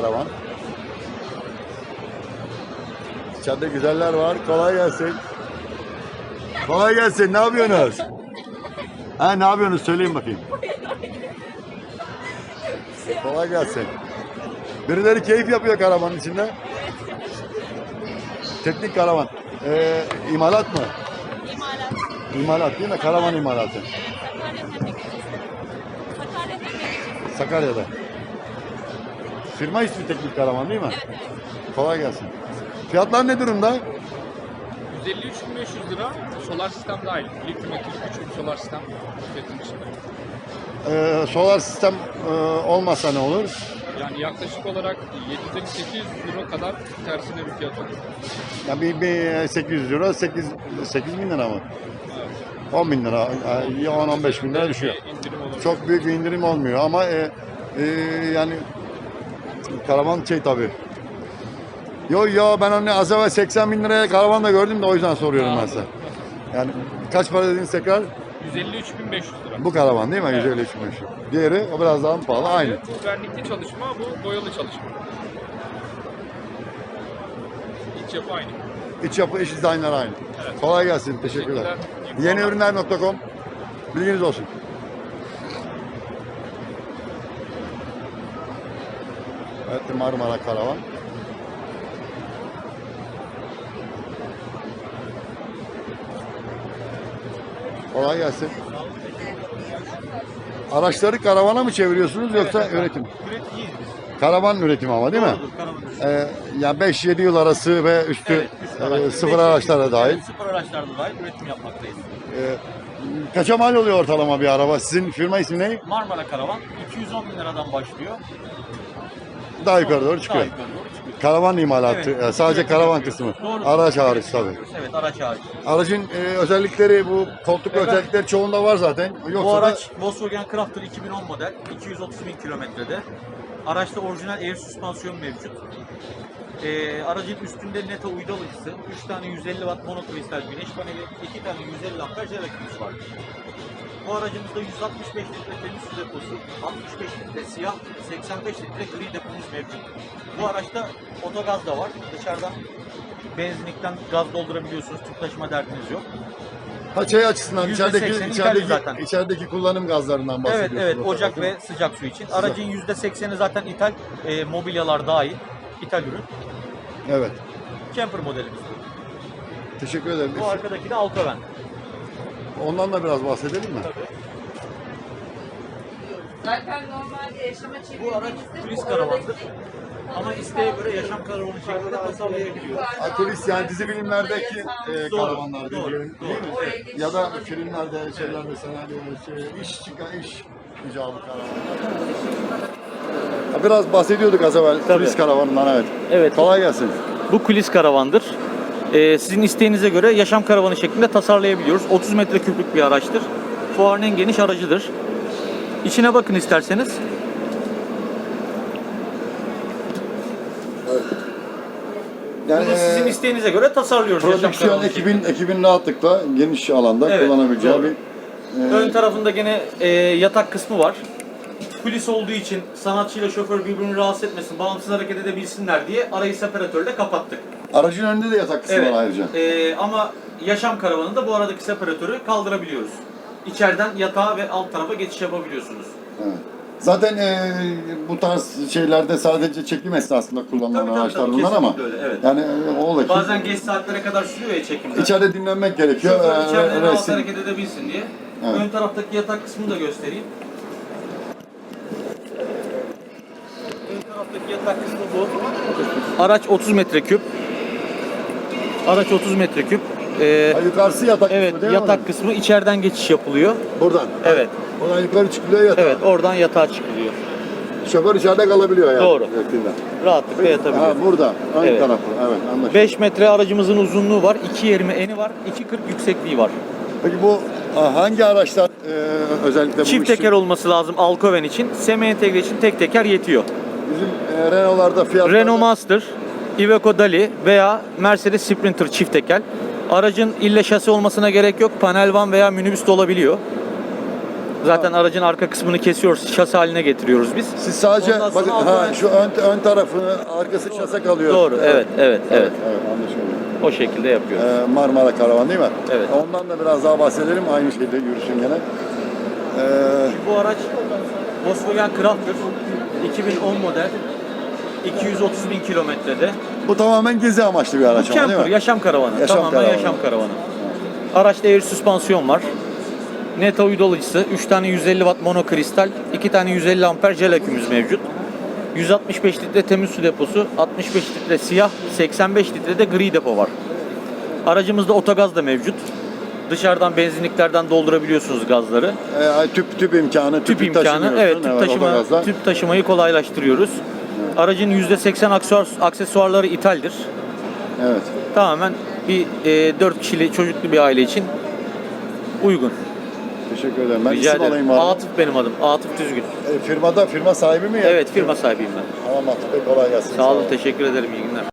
karavan. İçeride güzeller var. Kolay gelsin. Kolay gelsin. Ne yapıyorsunuz? Ha ne yapıyorsunuz? Söyleyin bakayım. Kolay gelsin. Birileri keyif yapıyor karavanın içinde. Teknik karavan. Ee, imalat mı? İmalat. İmalat değil mi? Karavan imalatı. Sakarya'da. Firma ismi teknik karavan değil mi? Evet, evet. Kolay gelsin. Fiyatlar ne durumda? 153.500 lira solar sistem dahil. Akülü küçük bir solar sistem fiyatın içinde. Ee, solar sistem e, olmasa ne olur? Yani yaklaşık olarak 750-800 euro kadar tersine bir fiyat olur. Yani bir, bir 800 euro, 8, 8 bin lira mı? 10 bin lira, 10-15 bin lira düşüyor. Bir indirim olur. Çok büyük bir indirim olmuyor ama e, e, yani karavan şey tabi. Yo yo ben onu az evvel 80 bin liraya karavan da gördüm de o yüzden soruyorum ben size. Yani kaç para dediniz tekrar? 153.500 lira. Bu karavan değil mi? 153 bin. Diğeri o biraz daha pahalı? Aynı. Bu vernikli çalışma, bu boyalı çalışma. İç yapı aynı. İç yapı, iç dizaynlar aynı. Evet. Kolay gelsin. Teşekkürler. Teşekkürler. Yeniürünler.com Bilginiz olsun. Evet Marmara Karavan. Kolay gelsin. Araçları karavana mı çeviriyorsunuz yoksa üretim? Üreticiyiz biz. Karavan üretimi ama değil mi? Doğrudur, karavan. Ee, yani 5-7 yıl arası ve üstü Evet, üst e, araç. sıfır araçlara dahil. Evet, sıfır araçlarda dahil üretim yapmaktayız. Ee, kaça mal oluyor ortalama bir araba? Sizin firma ismi ne? Marmara Karavan 210 bin liradan başlıyor. Daha yukarı doğru çıkıyor. Daha yukarı doğru çıkıyor. Karavan imalatı. Evet. e, sadece karavan kısmı. Doğru. Araç hariç tabii. Evet araç hariç. Aracın e, özellikleri bu koltuk Evet. özellikleri çoğunda var zaten. Yoksa Bu da araç Volkswagen Crafter 2010 model. 230 bin kilometrede. Araçta orijinal air süspansiyon mevcut. Ee, aracın üstünde NETA uydu alıcısı, 3 tane 150 watt monokristal güneş paneli, 2 tane 150 amper jerakümüz var. Bu aracımızda 165 litre temiz su deposu, 65 litre siyah, 85 litre gri depomuz mevcut. Bu araçta otogaz da var. Dışarıdan benzinlikten gaz doldurabiliyorsunuz. Tüp taşıma derdiniz yok. Ha, şey açısından Yüzde içerideki içerideki, zaten. içerideki kullanım gazlarından Evet bahsediyorsunuz. evet o ocak ve sıcak su için. Aracın %80'i zaten ithal, e, mobilyalar dahil. İthal ürün. Evet. Camper modelimiz bu. Teşekkür ederim. Bu arkadaki de Altoven. Ondan da biraz bahsedelim mi? Zaten normalde yaşama Bu araç turist karavandır. Ama isteğe göre yaşam karavanı şeklinde tasarlayabiliyoruz. Akulis yani dizi filmlerdeki e, Doğru, karavanlar doğru, değil mi? doğru. Ya da filmlerde, şeylerde, senaryo, şey, iş çıkan iş icabı karavanlar. Ha, Biraz bahsediyorduk az evvel turist karavanından evet. Evet. Kolay gelsin. Bu kulis karavandır. Ee, sizin isteğinize göre yaşam karavanı şeklinde tasarlayabiliyoruz. 30 metreküplük bir araçtır. Fuarın en geniş aracıdır. İçine bakın isterseniz. Yani Bunu sizin e, isteğinize göre tasarlıyoruz. prodüksiyon ekibin ekibin rahatlıkla geniş alanda Evet, kullanabileceği doğru. bir e, Ön tarafında gene e, yatak kısmı var. Kulis olduğu için sanatçıyla şoför birbirini rahatsız etmesin, bağımsız hareket edebilsinler diye arayı separatörle kapattık. aracın önünde de yatak kısmı Evet. var ayrıca. e, ama yaşam karavanında bu aradaki separatörü kaldırabiliyoruz. İçeriden yatağa ve alt tarafa geçiş yapabiliyorsunuz. Evet. Zaten e, bu tarz şeylerde sadece çekim esnasında kullanılan Tabii, tabii, araçlar tabii, bunlar ama kesinlikle öyle, evet. yani e, o da ki Bazen geç saatlere kadar sürüyor ya çekimler. içeride dinlenmek gerekiyor. Şoför e, içeride rahat resim. hareket edebilsin diye. Evet. Ön taraftaki yatak kısmını da göstereyim. Ön taraftaki yatak kısmı bu. Araç 30 metreküp. Araç 30 metreküp. Ee, Ha, yukarısı yatak evet kısmı değil mi? yatak kısmı içeriden geçiş yapılıyor. Buradan. Evet. Oradan yukarı çıkılıyor yatak. Evet oradan yatağa çıkılıyor. Şoför içeride kalabiliyor yani. Doğru. Yakında. Rahatlıkla yatabiliyor. Ha burada. Ön Evet. tarafı. Evet anlaşıldı. 5 metre aracımızın uzunluğu var. 2.20 eni var. 2.40 yüksekliği var. Peki bu ha, hangi araçlar e, özellikle bu Çift iş teker olması lazım Alcoven için. Semi entegre için tek teker yetiyor. Bizim e, Renault'larda fiyatlar Renault Master, Iveco Dali veya Mercedes Sprinter çift teker. Aracın ille şasi olmasına gerek yok. Panel van veya minibüs de olabiliyor. Zaten aracın arka kısmını kesiyoruz, şasi haline getiriyoruz biz. Siz sadece Ondan sonra bakın altına- ha şu ön ön tarafını arkası şase kalıyor. Doğru, evet, evet, evet. Evet, anlaşılıyor. O şekilde yapıyoruz. Ee, Marmara Karavan değil mi? Evet. Ondan da biraz daha bahsedelim. Aynı şekilde yürüsün gene. Ee, Bu araç Volkswagen Crafter 2010 model 230 bin kilometrede. bu tamamen gezi amaçlı bir araç ama değil Camper, mi? yaşam karavanı. Yaşam Tamamen karavanı. yaşam karavanı. Araçta air süspansiyon var. Neta uydalıcısı, 3 tane 150 watt monokristal, 2 tane 150 amper jel akümüz mevcut. 165 litre temiz su deposu, 65 litre siyah, 85 litre de gri depo var. Aracımızda otogaz da mevcut. Dışarıdan benzinliklerden doldurabiliyorsunuz gazları. Ee, tüp tüp imkanı, Tüp imkanı, taşımıyorsun. evet tüp taşıma, tüp taşımayı kolaylaştırıyoruz. Aracın %80 aksesuar, aksesuarları ithaldir. Evet. Tamamen bir e, 4 kişili çocuklu bir aile için uygun. Teşekkür ederim. Ben Rica isim ederim. alayım mı? Atıf benim adım. Atıf Düzgün. E, firmada firma sahibi mi? ya? Evet firma sahibiyim ben. Tamam Atıf Bey kolay gelsin. Sağ olun olun. teşekkür ederim. İyi günler.